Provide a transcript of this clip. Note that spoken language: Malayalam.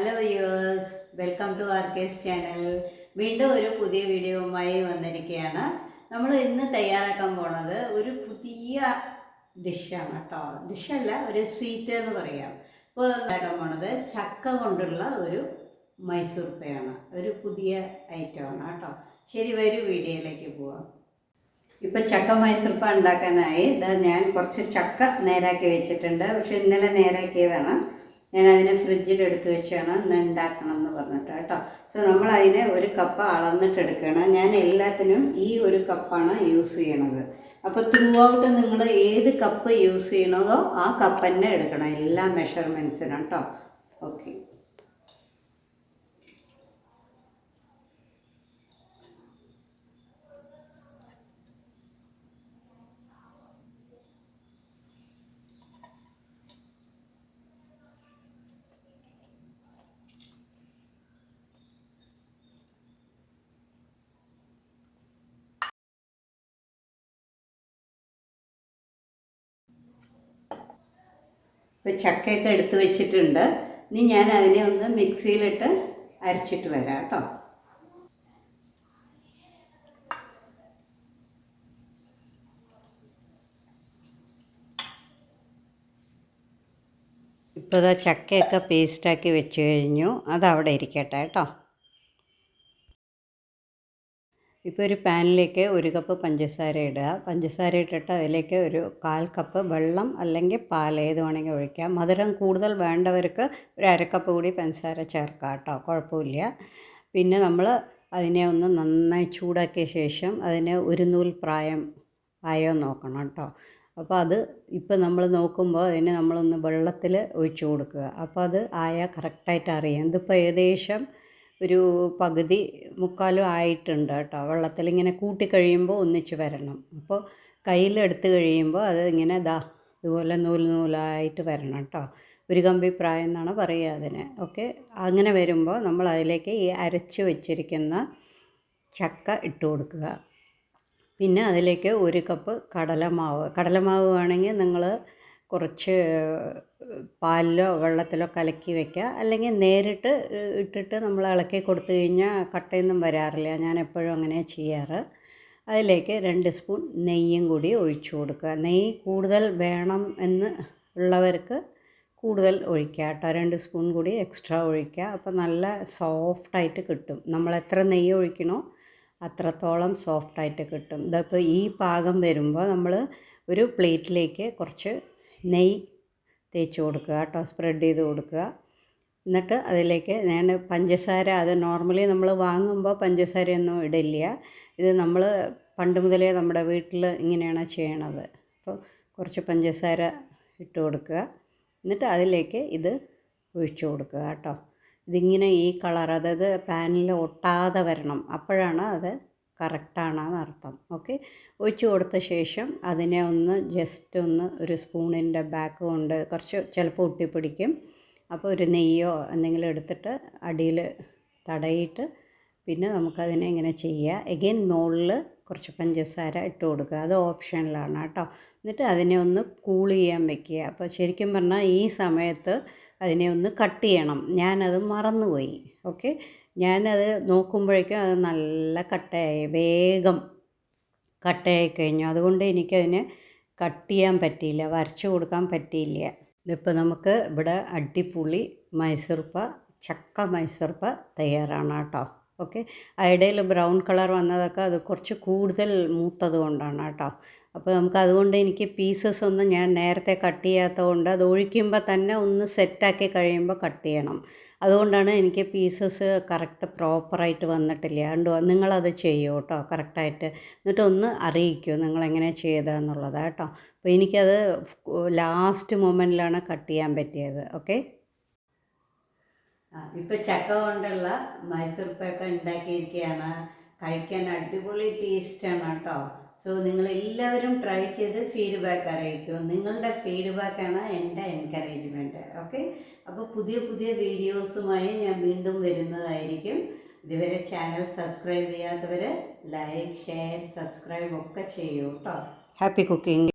Hello viewers welcome to R K's channel വീണ്ടും ഒരു പുതിയ വീഡിയോവുമായി വന്നിരിക്കുകയാണ്. നമ്മൾ ഇന്ന് തയ്യാറാക്കാൻ പോണത് ഒരു പുതിയ ഡിഷാണ് കേട്ടോ ഡിഷല്ല ഒരു സ്വീറ്റ് എന്ന് പറയാം. ഇപ്പോൾ ഉണ്ടാക്കാൻ പോണത് ചക്ക കൊണ്ടുള്ള ഒരു മൈസൂർ പേയാണ് ഒരു പുതിയ ഐറ്റമാണ് കേട്ടോ ശരി വരൂ വീഡിയോയിലേക്ക് പോവാം. ഇപ്പം ചക്ക മൈസൂർപ്പ ഉണ്ടാക്കാനായി. ഇതാ ഞാൻ കുറച്ച് ചക്ക നേരാക്കി വെച്ചിട്ടുണ്ട്. പക്ഷെ ഇന്നലെ നേരാക്കിയതാണ്. ഞാൻ അതിനെ ഫ്രിഡ്ജിൽ എടുത്ത് വെച്ചാണ് ഇന്ന് ഉണ്ടാക്കണം എന്ന് പറഞ്ഞിട്ട് കേട്ടോ. സോ നമ്മൾ അതിനെ ഒരു കപ്പ് അളന്നിട്ട് എടുക്കണം ഞാൻ എല്ലാത്തിനും ഈ ഒരു കപ്പാണ് യൂസ് ചെയ്യണത്. അപ്പോൾ ത്രൂ ഔട്ട് നിങ്ങൾ ഏത് കപ്പ് യൂസ് ചെയ്യണതോ ആ കപ്പ് തന്നെ എടുക്കണം. എല്ലാ മെഷർമെന്റ്സിനും കേട്ടോ. ഓക്കെ ഇപ്പോൾ ചക്കയൊക്കെ എടുത്തു വെച്ചിട്ടുണ്ട്. ഇനി ഞാൻ അതിനെ ഒന്ന് മിക്സിയിലിട്ട് അരച്ചിട്ട് വരാം കേട്ടോ. ഇപ്പോൾ ചക്കയൊക്കെ പേസ്റ്റാക്കി വെച്ച് കഴിഞ്ഞു. അതവിടെ ഇരിക്കട്ടെ കേട്ടോ. ഇപ്പോൾ ഒരു പാനിലേക്ക് ഒരു കപ്പ് പഞ്ചസാര ഇടുക. പഞ്ചസാര ഇട്ടിട്ട് അതിലേക്ക് ഒരു കാൽ കപ്പ് വെള്ളം അല്ലെങ്കിൽ പാൽ ഏത് വേണമെങ്കിൽ ഒഴിക്കാം മധുരം കൂടുതൽ വേണ്ടവർക്ക് ഒരു അരക്കപ്പ് കൂടി പഞ്ചസാര ചേർക്കാം കേട്ടോ. കുഴപ്പമില്ല. പിന്നെ നമ്മൾ അതിനെ ഒന്ന് നന്നായി ചൂടാക്കിയ ശേഷം അതിനെ ഒരു നൂൽ പ്രായം ആയോ നോക്കണം കേട്ടോ. അപ്പോൾ അത് ഇപ്പം നമ്മൾ നോക്കുമ്പോൾ അതിനെ നമ്മളൊന്ന് വെള്ളത്തിൽ ഒഴിച്ചു കൊടുക്കുക. അപ്പോൾ അത് ആയാൽ കറക്റ്റായിട്ട് അറിയാം. ഇതിപ്പോൾ ഏകദേശം ഒരു പകുതി മുക്കാലും ആയിട്ടുണ്ട് കേട്ടോ. വെള്ളത്തിൽ ഇങ്ങനെ കൂട്ടി കഴിയുമ്പോൾ ഒന്നിച്ച് വരണം. അപ്പോൾ കയ്യിലെടുത്ത് കഴിയുമ്പോൾ അത് ഇങ്ങനെ ദാ ഇതുപോലെ നൂൽ നൂലായിട്ട് വരണം കേട്ടോ. ഒരു കമ്പി പ്രായം എന്നാണ് പറയുക അതിന്. ഓക്കെ? അങ്ങനെ വരുമ്പോൾ നമ്മൾ അതിലേക്ക് ഈ അരച്ച് വെച്ചിരിക്കുന്ന ചക്ക ഇട്ട് കൊടുക്കുക. പിന്നെ അതിലേക്ക് ഒരു കപ്പ് കടലമാവ്. കടലമാവ് വേണമെങ്കിൽ നിങ്ങൾ കുറച്ച് പാലിലോ വെള്ളത്തിലോ കലക്കി വെക്കുക. അല്ലെങ്കിൽ നേരിട്ട് ഇട്ടിട്ട് നമ്മൾ ഇളക്കി കൊടുത്തു കഴിഞ്ഞാൽ കട്ടയൊന്നും വരാറില്ല. ഞാൻ എപ്പോഴും അങ്ങനെ ചെയ്യാറ്. അതിലേക്ക് രണ്ട് സ്പൂൺ നെയ്യും കൂടി ഒഴിച്ചു കൊടുക്കുക. നെയ്യ് കൂടുതൽ വേണം എന്ന് ഉള്ളവർക്ക് കൂടുതൽ ഒഴിക്കുക കേട്ടോ. രണ്ട് സ്പൂൺ കൂടി എക്സ്ട്രാ ഒഴിക്കുക. അപ്പോൾ നല്ല സോഫ്റ്റായിട്ട് കിട്ടും. നമ്മൾ എത്ര നെയ്യ് ഒഴിക്കണോ അത്രത്തോളം സോഫ്റ്റായിട്ട് കിട്ടും. ഇതിപ്പോൾ ഈ പാകം വരുമ്പോൾ നമ്മൾ ഒരു പ്ലേറ്റിലേക്ക് കുറച്ച് നെയ്യ് തേച്ച് കൊടുക്കുക കേട്ടോ സ്പ്രെഡ് ചെയ്ത് കൊടുക്കുക. എന്നിട്ട് അതിലേക്ക് ഞാൻ പഞ്ചസാര അത് നോർമലി നമ്മൾ വാങ്ങുമ്പോൾ പഞ്ചസാരയൊന്നും ഇടില്ല. ഇത് നമ്മൾ പണ്ട് മുതലേ നമ്മുടെ വീട്ടിൽ ഇങ്ങനെയാണ് ചെയ്യണത്. അപ്പോൾ കുറച്ച് പഞ്ചസാര ഇട്ട് കൊടുക്കുക. എന്നിട്ട് അതിലേക്ക് ഇത് ഒഴിച്ചു കൊടുക്കുക കേട്ടോ. ഇതിങ്ങനെ ഈ കളർ അതായത് പാനിൽ ഒട്ടാതെ വരണം. അപ്പോഴാണ് അത് കറക്റ്റാണെന്ന് അർത്ഥം. ഓക്കെ? ഒഴിച്ചു കൊടുത്ത ശേഷം അതിനെ ഒന്ന് ജസ്റ്റ് ഒന്ന് ഒരു സ്പൂണിന്റെ ബാക്ക് കൊണ്ട് കുറച്ച് ചിലപ്പോൾ ഒട്ടിപ്പിടിക്കും അപ്പോൾ ഒരു നെയ്യോ എന്തെങ്കിലും എടുത്തിട്ട് അടിയിൽ തടയിട്ട് പിന്നെ നമുക്കതിനെ ഇങ്ങനെ ചെയ്യുക. എഗെയിൻ മുകളിൽ കുറച്ച് പഞ്ചസാര ഇട്ട് കൊടുക്കുക. അത് ഓപ്ഷനിലാണ് കേട്ടോ. എന്നിട്ട് അതിനെ ഒന്ന് കൂൾ ചെയ്യാൻ വെക്കുക. അപ്പോൾ ശരിക്കും പറഞ്ഞാൽ ഈ സമയത്ത് അതിനെ ഒന്ന് കട്ട് ചെയ്യണം. ഞാനത് മറന്നുപോയി. ഓക്കെ? ഞാനത് നോക്കുമ്പോഴേക്കും അത് നല്ല കട്ടയായി വേഗം കട്ടയായി കഴിഞ്ഞു. അതുകൊണ്ട് എനിക്കതിന് കട്ട് ചെയ്യാൻ പറ്റിയില്ല വരച്ച് കൊടുക്കാൻ പറ്റിയില്ല. ഇതിപ്പോൾ നമുക്ക് ഇവിടെ അടിപൊളി മൈസൂർപ്പ ചക്ക മൈസൂർപ്പ തയ്യാറാണ് കേട്ടോ. ഓക്കെ? ഇടയിൽ ബ്രൗൺ കളർ വന്നതൊക്കെ അത് കുറച്ച് കൂടുതൽ മൂത്തത് കൊണ്ടാണ് കേട്ടോ. അപ്പോൾ നമുക്ക് അതുകൊണ്ട് എനിക്ക് പീസസ് ഒന്നും ഞാൻ നേരത്തെ കട്ട് ചെയ്യാത്തത് കൊണ്ട് അത് ഒഴിക്കുമ്പോൾ തന്നെ ഒന്ന് സെറ്റാക്കി കഴിയുമ്പോൾ കട്ട് ചെയ്യണം. അതുകൊണ്ടാണ് എനിക്ക് പീസസ് കറക്റ്റ് പ്രോപ്പറായിട്ട് വന്നിട്ടില്ല. അതുകൊണ്ട് നിങ്ങളത് ചെയ്യൂ കേട്ടോ കറക്റ്റായിട്ട് എന്നിട്ട് ഒന്ന് അറിയിക്കൂ നിങ്ങളെങ്ങനെ ചെയ്തതെന്നുള്ളത് കേട്ടോ. അപ്പോൾ എനിക്കത് ലാസ്റ്റ് മൊമെന്റിലാണ് കട്ട് ചെയ്യാൻ പറ്റിയത്. ഓക്കെ ഇപ്പോൾ ചക്ക കൊണ്ടുള്ള മൈസൂർ പേക്ക ഉണ്ടാക്കിയിരിക്കുകയാണ്. കഴിക്കാൻ അടിപൊളി ടേസ്റ്റാണ് കേട്ടോ. സോ നിങ്ങൾ എല്ലാവരും ട്രൈ ചെയ്ത് ഫീഡ്ബാക്ക് അറിയിക്കൂ. നിങ്ങളുടെ ഫീഡ്ബാക്കാണ് എന്റെ എൻകറേജ്മെന്റ് ഓക്കെ അപ്പോൾ പുതിയ പുതിയ വീഡിയോസുമായി ഞാൻ വീണ്ടും വരുന്നതായിരിക്കും. ഇതുവരെ ചാനൽ സബ്സ്ക്രൈബ് ചെയ്യാത്തവർ ലൈക്ക് ഷെയർ സബ്സ്ക്രൈബ് ഒക്കെ ചെയ്യൂ കേട്ടോ ഹാപ്പി കുക്കിംഗ്